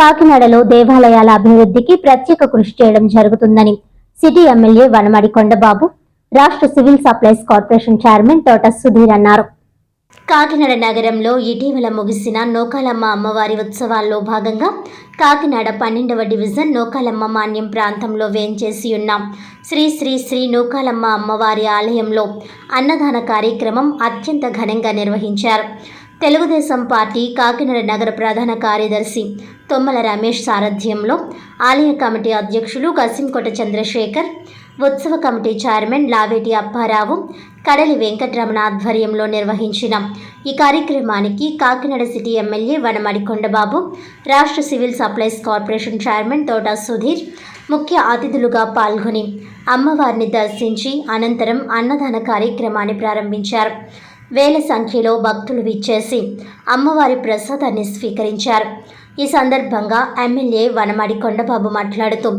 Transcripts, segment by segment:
కాకినాడలో దేవాలయాల అభివృద్ధికి ప్రత్యేక కృషి చేయడం జరుగుతుందని సిటీ ఎమ్మెల్యే వనమడి కొండబాబు రాష్ట్ర సివిల్ సప్లైస్ కార్పొరేషన్ చైర్మన్ తోట సుధీర్ అన్నారు. కాకినాడ నగరంలో ఇటీవల ముగిసిన నోకాలమ్మ అమ్మవారి ఉత్సవాల్లో భాగంగా కాకినాడ పన్నెండవ డివిజన్ నోకాలమ్మ మాన్యం ప్రాంతంలో వేంచేసి ఉన్నాం. శ్రీ శ్రీ శ్రీ నూకాలమ్మ అమ్మవారి ఆలయంలో అన్నదాన కార్యక్రమం అత్యంత ఘనంగా నిర్వహించారు. తెలుగుదేశం పార్టీ కాకినాడ నగర ప్రధాన కార్యదర్శి తొమ్మల రమేష్ సారథ్యంలో ఆలయ కమిటీ అధ్యక్షులు కసింకోట చంద్రశేఖర్ ఉత్సవ కమిటీ చైర్మన్ లావేటి అప్పారావు కడలి వెంకటరమణ ఆధ్వర్యంలో నిర్వహించిన ఈ కార్యక్రమానికి కాకినాడ సిటీ ఎమ్మెల్యే వనమడి కొండబాబు రాష్ట్ర సివిల్ సప్లైస్ కార్పొరేషన్ చైర్మన్ తోట సుధీర్ ముఖ్య అతిథులుగా పాల్గొని అమ్మవారిని దర్శించి అనంతరం అన్నదాన కార్యక్రమాన్ని ప్రారంభించారు. వేల సంఖ్యలో భక్తులు విచ్చేసి అమ్మవారి ప్రసాదాన్ని స్వీకరించారు. ఈ సందర్భంగా ఎమ్మెల్యే వనమాడి కొండబాబు మాట్లాడుతూ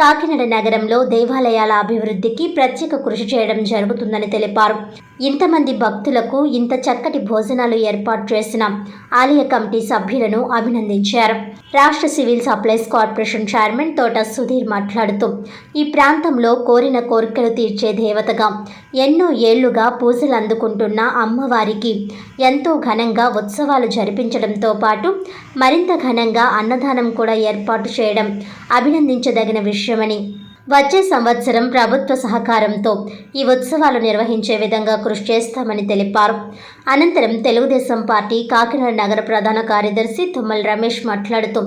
కాకినాడ నగరంలో దేవాలయాల అభివృద్ధికి ప్రత్యేక కృషి చేయడం జరుగుతుందని తెలిపారు. ఇంతమంది భక్తులకు ఇంత చక్కటి భోజనాలు ఏర్పాటు చేసిన ఆలయ కమిటీ సభ్యులను అభినందించారు. రాష్ట్ర సివిల్ సప్లైస్ కార్పొరేషన్ చైర్మన్ తోట సుధీర్ మాట్లాడుతూ ఈ ప్రాంతంలో కోరిన కోరికలు తీర్చే దేవతగా ఎన్నో ఏళ్ళుగా పూజలు అందుకుంటున్న అమ్మవారికి ఎంతో ఘనంగా ఉత్సవాలు జరిపించడంతో పాటు మరింత ఘనంగా అన్నదానం కూడా ఏర్పాటు చేయడం అభినందించదగిన విషయమని వచ్చే సంవత్సరం ప్రభుత్వ సహకారంతో ఈ ఉత్సవాలు నిర్వహించే విధంగా కృషి చేస్తామని తెలిపారు. అనంతరం తెలుగుదేశం పార్టీ కాకినాడ నగర ప్రధాన కార్యదర్శి తుమ్మల రమేష్ మాట్లాడుతూ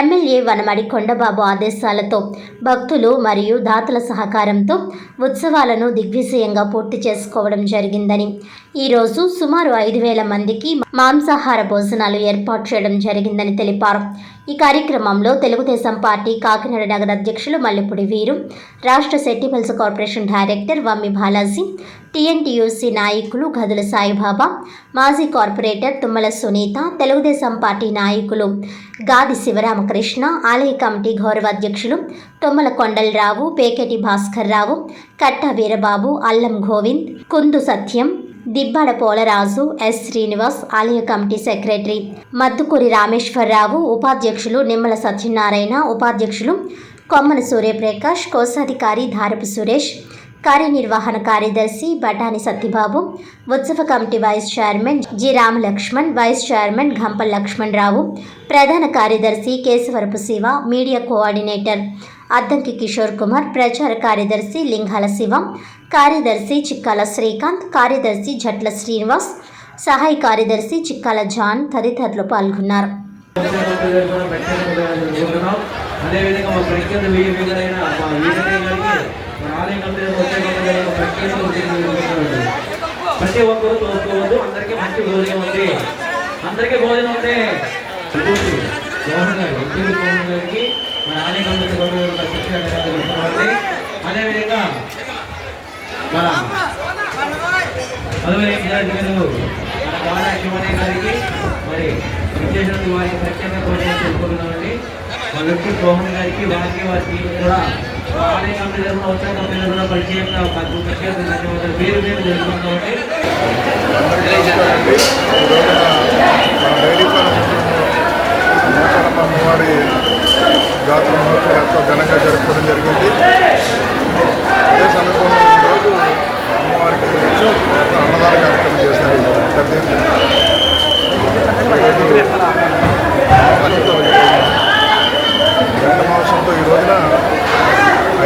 ఎమ్మెల్యే వనమడి కొండబాబు ఆదేశాలతో భక్తులు మరియు దాతల సహకారంతో ఉత్సవాలను దిగ్విజయంగా పూర్తి చేసుకోవడం జరిగిందని ఈరోజు సుమారు ఐదు వేల మందికి మాంసాహార భోజనాలు ఏర్పాటు చేయడం జరిగిందని తెలిపారు. ఈ కార్యక్రమంలో తెలుగుదేశం పార్టీ కాకినాడ నగర అధ్యక్షులు మల్లెపూడి వీరు రాష్ట్ర సెట్టిపల్స్ corporation director Vammi Balaji TNTUC నాయకులు గదుల సాయిబాబా మాజీ కార్పొరేటర్ తుమ్మల సునీత తెలుగుదేశం పార్టీ నాయకులు గాది శివరామకృష్ణ ఆలయ కమిటీ గౌరవ అధ్యక్షులు తుమ్మల కొండలరావు పేకెటి భాస్కర్ రావు కట్ట వీరబాబు అల్లం గోవింద్ కుందు సత్యం దిబ్బాడ పోలరాజు ఎస్ శ్రీనివాస్ ఆలయ కమిటీ సెక్రటరీ మద్దుకూరి రామేశ్వరరావు ఉపాధ్యక్షులు నిమ్మల సత్యనారాయణ ఉపాధ్యక్షులు కొమ్మన సూర్యప్రకాష్ కోశాధికారి ధారపు సురేష్ కార్యనిర్వహణ కార్యదర్శి బటాని సత్యబాబు ఉత్సవ committee vice chairman G Ramalakshman vice chairman Gampal Lakshman Rao ప్రధాన కార్యదర్శి కేశవరపు శివ మీడియా కోఆర్డినేటర్ అద్దంకి కిషోర్ కుమార్ ప్రచార కార్యదర్శి లింగాల శివం కార్యదర్శి చిక్కాల శ్రీకాంత్ కార్యదర్శి జట్ల శ్రీనివాస్ సహాయ కార్యదర్శి చిక్కాల జాన్ తదితరులు పాల్గొన్నారు. ప్రతి ఒక్కరూ చూసుకోవద్దు అందరికీ మంచి భోజనం ఉంది. అందరికీ భోజనం ఉంది గారికి మన ఆలయ గౌరవ శిక్షణ అదేవిధంగా మన పదవి విద్యార్థులు మన బాల గారికి మరి విచ్చేసినందుకు వారికి ప్రత్యేక భోజనం తెలుపుకున్నామండి మా వ్యక్తి మోహన్ గారికి వారికి వారి టీం కూడా మా ఆలయ కమిటీ తరఫున వచ్చే కమిటీ తరఫున పరిచయంగా మాకు ప్రత్యేక ధన్యవాదాలు. పేరు పేరు ఫారం నూతనమ్మ అమ్మవారి జాతర మహోత్సవం ఎంతో ఘనంగా జరుపుకోవడం జరిగింది అదే సందర్భంలో ఈరోజు అమ్మవారికి అన్నదాన కార్యక్రమం చేశారు పెద్ద ఎత్తున. ఈరోజు భక్తులతో గంట మాంసంతో ఈ రోజున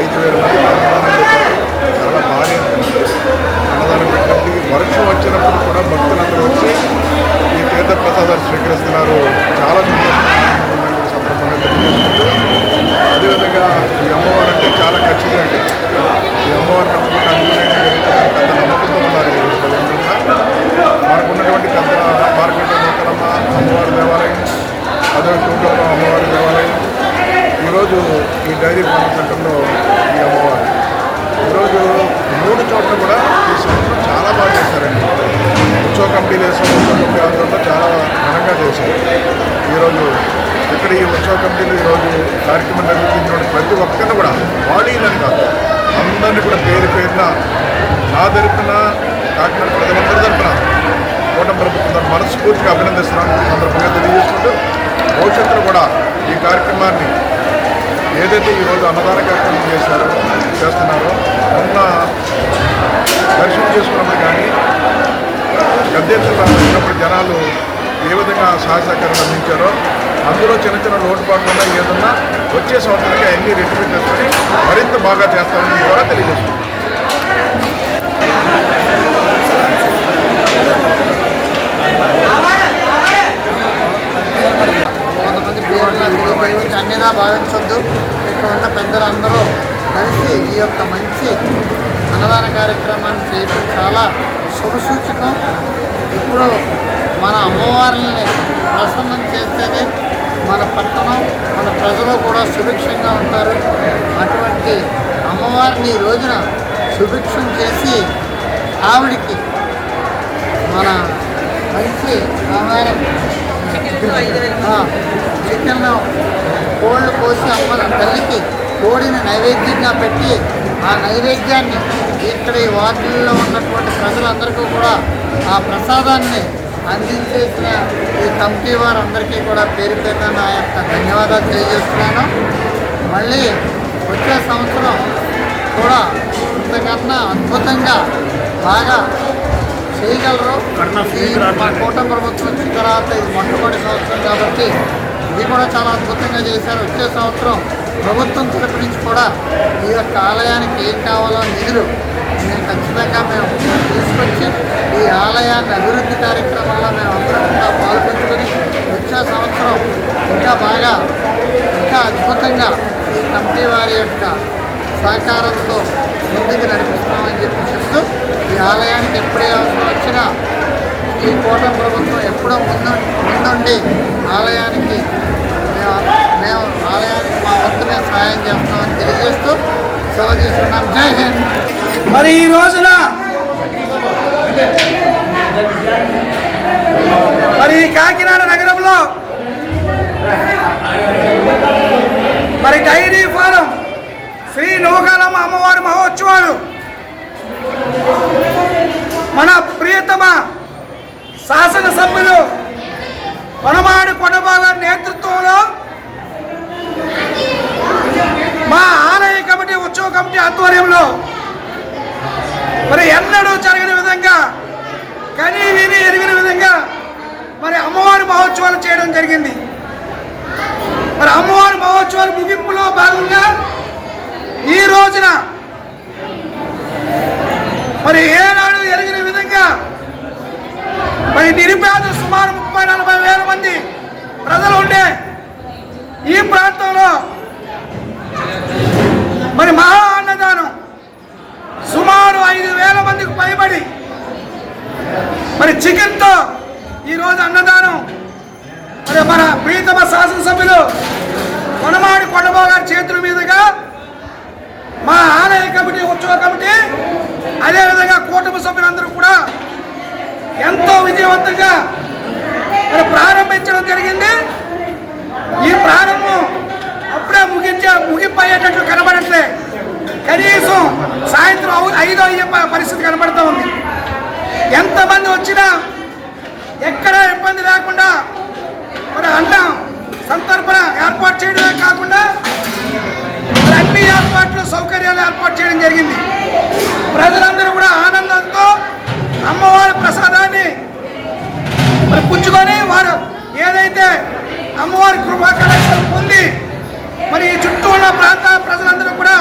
ఐదు వేల మంది అన్నదానం చేశారు చాలా భారీ ఎత్తున అన్నదానం పెట్టినప్పుడు వర్షం వచ్చినప్పుడు కూడా భక్తులందరూ వచ్చి ఈ తీర్థ ప్రసాదాలు స్వీకరిస్తున్నారు చాలా సందర్భంగా తెలియజేసుకుంటూ అదేవిధంగా ఈ అమ్మవారు అంటే చాలా ఖచ్చితంగా అండి ఈ అమ్మవారు నమ్ముకుంటే అన్నిలైనా జరుగుతాయని పెద్ద నమ్మకంతో ఉన్నారు ఈ ప్రజలందరూ కూడా. మనకున్నటువంటి పెద్ద మార్కెట్ నూతనమ్మ అమ్మవారి దేవాలయం అదే టూటమ్మ అమ్మవారి దేవాలయం ఈరోజు ఈ డైరీ ఫార్మ్ సెంటర్లో ఈ అమ్మవారు ఈరోజు మూడు చోట్ల కూడా ఈ సంవత్సరం చాలా బాగా చేశారండి ఉత్సవ కమిటీలు వేసాం ఉత్సవ కమిటీ ఆధ్వర్యంలో చాలా ఘనంగా చేశారు ఈరోజు ఇక్కడ ఈ ఉత్సవ కమిటీలు ఈరోజు కార్యక్రమం నిర్వహించిన ప్రతి ఒక్కరిని కూడా బాడీలని కాదు అందరినీ కూడా పేరు పేరున నా తరపున కాకినాడ ప్రజలందరి తరపున కూటమి ప్రభుత్వం మనస్ఫూర్తిగా అభినందిస్తున్నాను. సందర్భంగా తెలియజేసుకుంటూ భవిష్యత్తులో కూడా ఈ కార్యక్రమాన్ని ఏదైతే ఈరోజు అన్నదాన కార్యక్రమం చేశారో చేస్తున్నారో మొన్న దర్శనం చేసుకున్నప్పుడు కానీ గద్దె వచ్చినప్పుడు జనాలు ఏ విధంగా సహాయ అందించారో అందులో చిన్న చిన్న లోటుపాట్లు ఉన్నాయి. ఏదన్నా వచ్చే సంవత్సరానికి అన్ని రెట్టిఫై చేసుకొని మరింత బాగా చేస్తామని కూడా తెలియజేస్తుంది అన్నీనా భావించొద్దు ఇక్కడ ఉన్న పెద్దలందరూ కలిసి ఈ యొక్క మంచి అన్నదాన కార్యక్రమాన్ని చేయడం చాలా శుభసూచకం. ఇప్పుడు మన అమ్మవారిని ప్రసన్నం చేస్తేనే మన పట్టణం మన ప్రజలు కూడా సుభిక్షంగా ఉంటారు. అటువంటి అమ్మవారిని రోజున సుభిక్షం చేసి ఆవిడికి మన మంచి ఆహారం చికెన్ కోళ్ళు కోసి అమ్మ తల్లికి కోడిని నైవేద్యంగా పెట్టి ఆ నైవేద్యాన్ని ఇక్కడ ఈ వార్డుల్లో ఉన్నటువంటి ప్రజలందరికీ కూడా ఆ ప్రసాదాన్ని అందించేసిన ఈ కమిటీ వారందరికీ కూడా పేరు పేరున నా యొక్క ధన్యవాదాలు తెలియజేస్తున్నాను. మళ్ళీ వచ్చే సంవత్సరం కూడా ఇంతకన్నా అద్భుతంగా బాగా చేయగలరు. మా కూటమి ప్రభుత్వం వచ్చిన తర్వాత ఇది మొట్టమొదటి సంవత్సరం కాబట్టి ఇది కూడా చాలా అద్భుతంగా చేశారు. వచ్చే సంవత్సరం ప్రభుత్వం తరపు నుంచి కూడా ఈ యొక్క ఆలయానికి ఏం కావాలో నిధులు మేము ఖచ్చితంగా మేము తీసుకొచ్చి ఈ ఆలయాన్ని అభివృద్ధి కార్యక్రమంలో మేము అందరం కూడా పాల్పంచుకొని వచ్చే సంవత్సరం ఇంకా ఇంకా అద్భుతంగా ఈ కమిటీ వారి యొక్క సహకారంతో ముందుకు నడిపిస్తామని చెప్పి చెప్తూ ఈ ఆలయానికి ఎప్పుడే అవసరం వచ్చినా ఈ కోట ప్రభుత్వం ఎప్పుడో ముందు ముందుండి ఆలయానికి మేము మేము ఆలయానికి మా వంతునే సహాయం చేస్తామని తెలియజేస్తూ సెలవు తీసుకున్నాం. జై హింద్. మరి ఈ రోజున మరి కాకినాడ నగరంలో ప్రియతమ శాసనసభ్యులు కొనమాడి కొనబాల నేతృత్వంలో మా ఆలయ కమిటీ ఉత్సవ కమిటీ ఆధ్వర్యంలో మరి ఎన్నడూ జరగని విధంగా కనీ విని ఎరిగిన విధంగా మరి అమ్మవారి మహోత్సవాలు చేయడం జరిగింది. మరి అమ్మవారి మహోత్సవాల ముగింపులో భాగంగా ఈ రోజున మరి ఏ మరి నిరుపేద సుమారు ముప్పై నలభై వేల మంది ప్రజలు ఉండే ఈ ప్రాంతంలో మరి మహా అన్నదానం సుమారు ఐదు వేల మందికి పైబడి మరి చికెన్తో ఈరోజు అన్నదానం మరి మన ప్రీతమ శాసనసభ్యులు కొనమాడి కొండబాబు గారి చేతుల మీదుగా మా ఆలయ కమిటీ ఉత్సవ కమిటీ అదేవిధంగా కూటమి సభ్యులందరూ విజయవంతంగా మరి ప్రారంభించడం జరిగింది. ఈ ప్రారంభం అప్పుడే ముగించే ముగిపోయేటట్లు కనబడట్లే. కనీసం సాయంత్రం ఐదో అయ్యే పరిస్థితి కనబడుతూ ఉంది. ఎంతమంది వచ్చినా ఎక్కడ ఇబ్బంది లేకుండా మరి అన్నం సంతర్పణ ఏర్పాటు చేయడమే కాకుండా అన్ని ఏర్పాట్లు సౌకర్యాలు ఏర్పాటు చేయడం జరిగింది. ప్రజలందరూ కూడా ఆనందంతో అమ్మవారి ప్రసాదాన్ని మరి పుచ్చుకొని వారు ఏదైతే అమ్మవారి కృపా కళాశాల పొంది మరి ఈ చుట్టూ ఉన్న ప్రాంత ప్రజలందరూ కూడా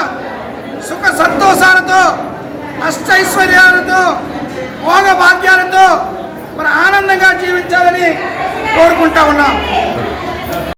సుఖ సంతోషాలతో అష్టైశ్వర్యాలతో భోగ భాగ్యాలతో మరి ఆనందంగా జీవించాలని కోరుకుంటా ఉన్నాం.